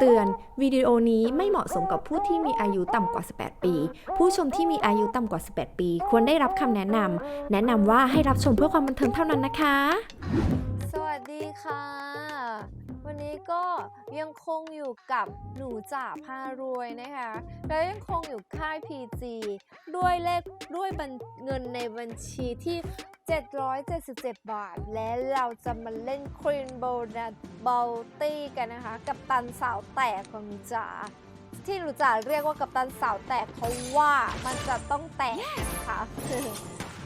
เตือน วิดีโอนี้ไม่เหมาะสมกับผู้ที่มีอายุต่ำกว่า 18 ปี ผู้ชมที่มีอายุต่ำกว่า 18 ปี ควรได้รับคำแนะนำ แนะนำว่าให้รับชมเพื่อความบันเทิงเท่านั้นนะคะ สวัสดีค่ะ วันนี้ก็ยังคงอยู่กับหนูจ่าพารวยนะคะแล้วยังคงอยู่ค่าย PG ด้วยเลขด้วยเงินในบัญชีที่ 777 บาท และเราจะมาเล่นครีนโบนัสเบลตี้กันนะคะ กับตันสาวแตกของหนูจ่าที่หนูจ่าเรียกว่ากับตันสาวแตกเพราะว่ามันจะต้องแตกนะคะ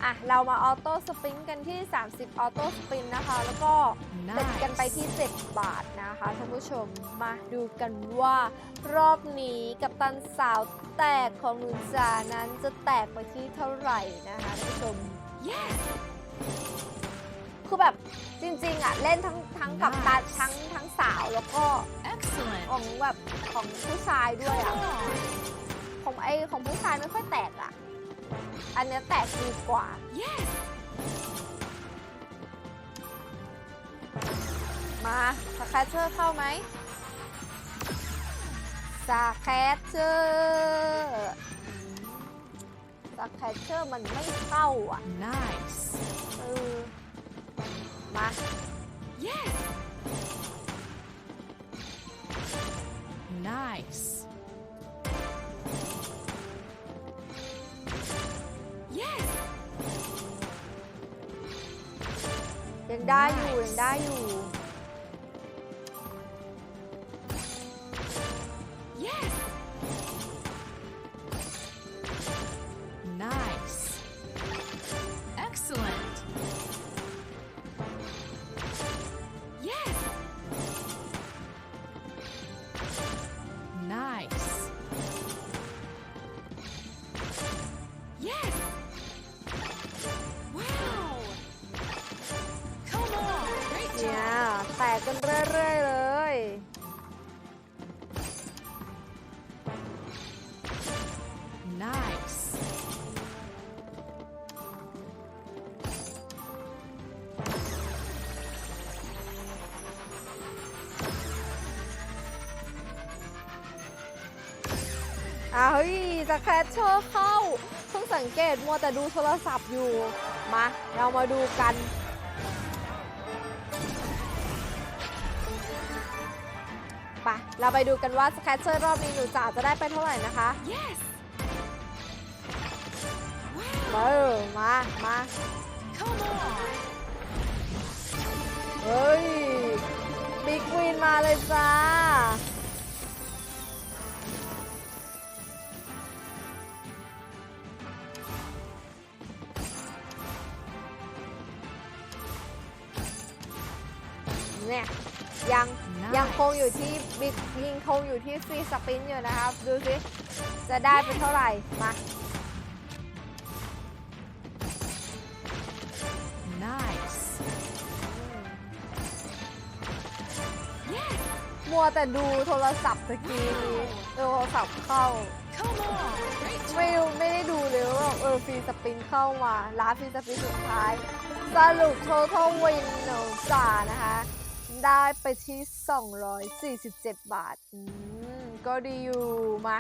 อะเรามาออโต้สปินกันที่ 30 ออโต้สปินนะคะ แล้วก็เต็มกันไปที่ 7 บาทนะคะท่านผู้ชมมาดูกันว่ารอบนี้กับตันสาวแตกของนุนจานั้นจะแตกไปที่เท่าไหร่นะคะท่านผู้ชมคือแบบจริงๆอะ เล่นทั้งทั้งกับตันทั้งทั้งสาวแล้วก็ Excellent. ของแบบของผู้ชายด้วยอะ Come on. ของไอของผู้ชายไม่ค่อยแตกอะ อันเนี้ยแตกดีกว่า Yes. มาสแคชเชอร์เข้าไหมสแคชเชอร์สแคชเชอร์มันไม่เข้าอะ Nice. เออมา Yes. Nice. ได้อยู่ยังได้อยู่ กกันเรื่อยๆเลย Nice. อะเฮ้ยสแคชเชอร์เข้า เพิ่งสังเกตมัวแต่ดูโทรศัพท์อยู่ มา เรามาดูกัน ไปเราไปดูกันว่าสแคชเชอร์รอบนี้หนูจ๋าจะได้ไปเท่าไหร่นะคะ Yes. เอ Wow. อมา มา Come on. เฮ้ย บิ๊กวินมาเลยจ้า เนี่ย ยัง ยังคงอยู่ที่บิ๊กยิงคงอยู่ที่ฟรีสปินอยู่นะครับ ดูสิจะได้เป็นเท่าไหร่ มา Nice. Yes. มัวแต่ดูโทรศัพท์ตะกี้นี้โทรศัพท์เข้า Come on. Great ไม่ job. รู้ไม่ได้ดูเลยว่าแบบเออฟรีสปินเข้ามาล้าฟรีสปินสุดท้าย สรุป total win หนูจ่านะคะ ได้ไปที่ 247 บาท อืม ก็ดีอยู่ มา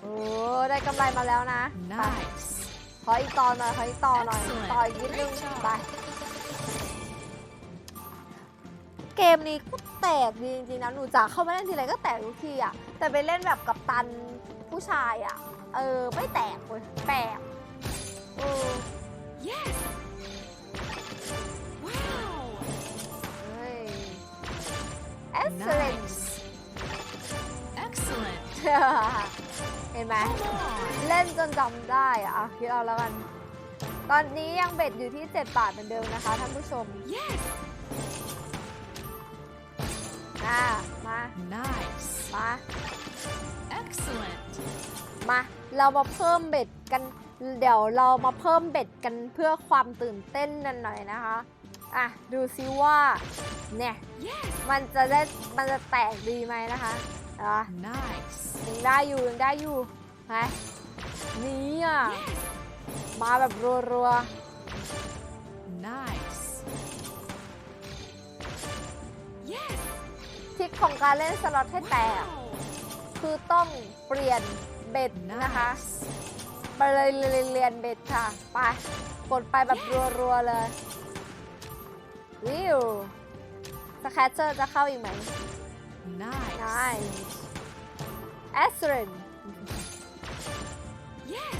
โอ้ ได้กำไรมาแล้วนะไป Nice. ขออีกตอนหน่อย ขออีกตอนหน่อย Excellent ต่ออีกนิดนึง Great job ไป เกมนี้ก็แตกดีจริงๆนะ หนูจ๋าเข้ามาเล่นทีไรก็แตกทุกทีอะแต่ไปเล่นแบบกับตันผู้ชายอะเออ ไม่แตกเว้ยแปลกเออ Yes. Excellent Nice. Excellent. เห็นไหม Come on. เล่นจนจำได้อะอะคิดเอาแล้วกัน ตอนนี้ยังเบ็ดอยู่ที่ 7 บาทเหมือนเดิมนะคะท่านผู้ชม Yes. อ่ามา Nice. มา Excellent. มา เรามาเพิ่มเบ็ดกัน เดี๋ยวเรามาเพิ่มเบ็ดกันเพื่อความตื่นเต้นนันหน่อยนะคะ อะ ดูซิว่า เนี่ย Yes. มันจะได้ มันจะแตกดีไหมนะคะอะ Nice. ยังได้อยู่ยังได้อยู่ไหมนี่อะ Yes. มาแบบรัว Nice. Yes. ทริคของการเล่นสล็อตให้แตก Wow. คือต้องเปลี่ยนเบ็ดนะคะ Nice. ไปเลยเรียนเบ็ดค่ะ ไป กดไปแบบรัวๆเลย วิวสแคตเชอร์จะเข้าอีกไหม Nice. ได้แอสเรน Yes.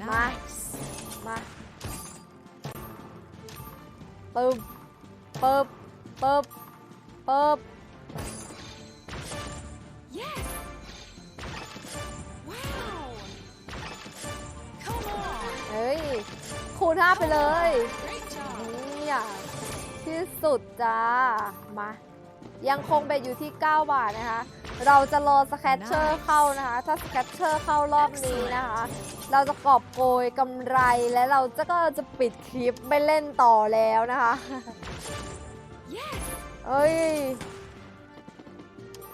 มา Nice. มาปึ๊บปึ๊บปึ๊บปึ๊บ คูณห้าไปเลย Great job. นี่ที่สุดจ้า มา ยังคงเบ็ดอยู่ที่ 9 บาทนะคะ เราจะรอสแคตเชอร์ Nice. เข้านะคะ ถ้าสแคตเชอร์เข้ารอบนี้นะคะ เราจะกอบโกยกำไรและเราจะก็จะปิดคลิปไม่เล่นต่อแล้วนะคะ Yes. เอ้ย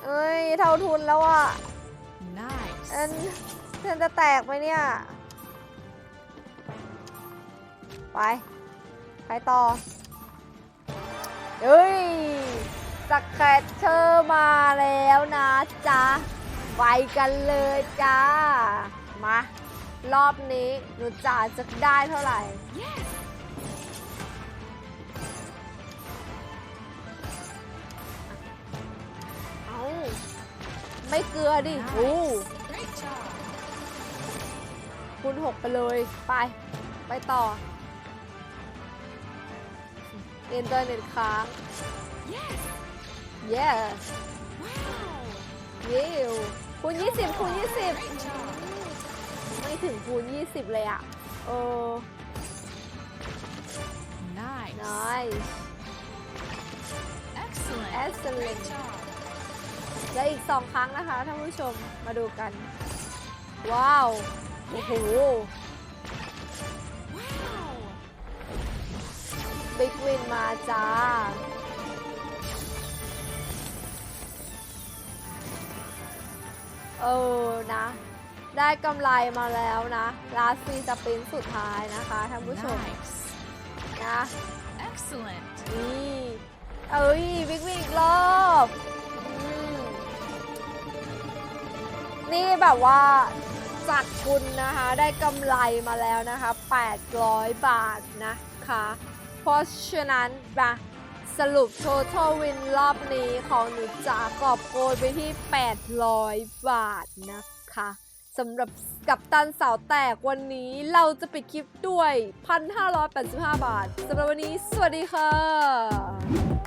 เอ้ย เท่าทุนแล้วอะ Nice. อันฉันจะแตกไหมเนี่ย ไป ไปต่อ เฮ้ยสแครตเชอร์มาแล้วนะจ๊ะ ไปกันเลยจ้า มา รอบนี้หนูจ๋าจะได้เท่าไหร่ Yes. เอ้าไม่เกลือดิโอ้ Nice. Great job. คูณหกไปเลย ไป ไปต่อ อินเทอร์เน็ตค้าง Yes. yes Wow. ยิวคูณ20คูณ Great job. 20 ไม่ถึงคูณ20 เลยอะเออ Nice. nice Excellent. excellent Great job. และอีก 2 ครั้งนะคะท่านผู้ชมมาดูกัน ว้าว โอ้โห Wow. บิ๊กวินมาจ้า เออนะ ได้กำไรมาแล้วนะ ลาซีสปินสุดท้ายนะคะ ท่านผู้ชม Nice. นะ Excellent. นี่เอ้ยบิ๊กวินอีกรอบอืมนี่แบบว่าจากคุณนะคะ ได้กำไรมาแล้วนะคะ 800 บาทนะคะ เพราะฉะนั้นนะสรุป total win รอบนี้ของหนูจ๋ากอบโกยไปที่ 800 บาทนะคะสำหรับกับตันสาวแตกวันนี้เราจะปิดคลิปด้วย 1,585 บาทสำหรับวันนี้ สวัสดีค่ะ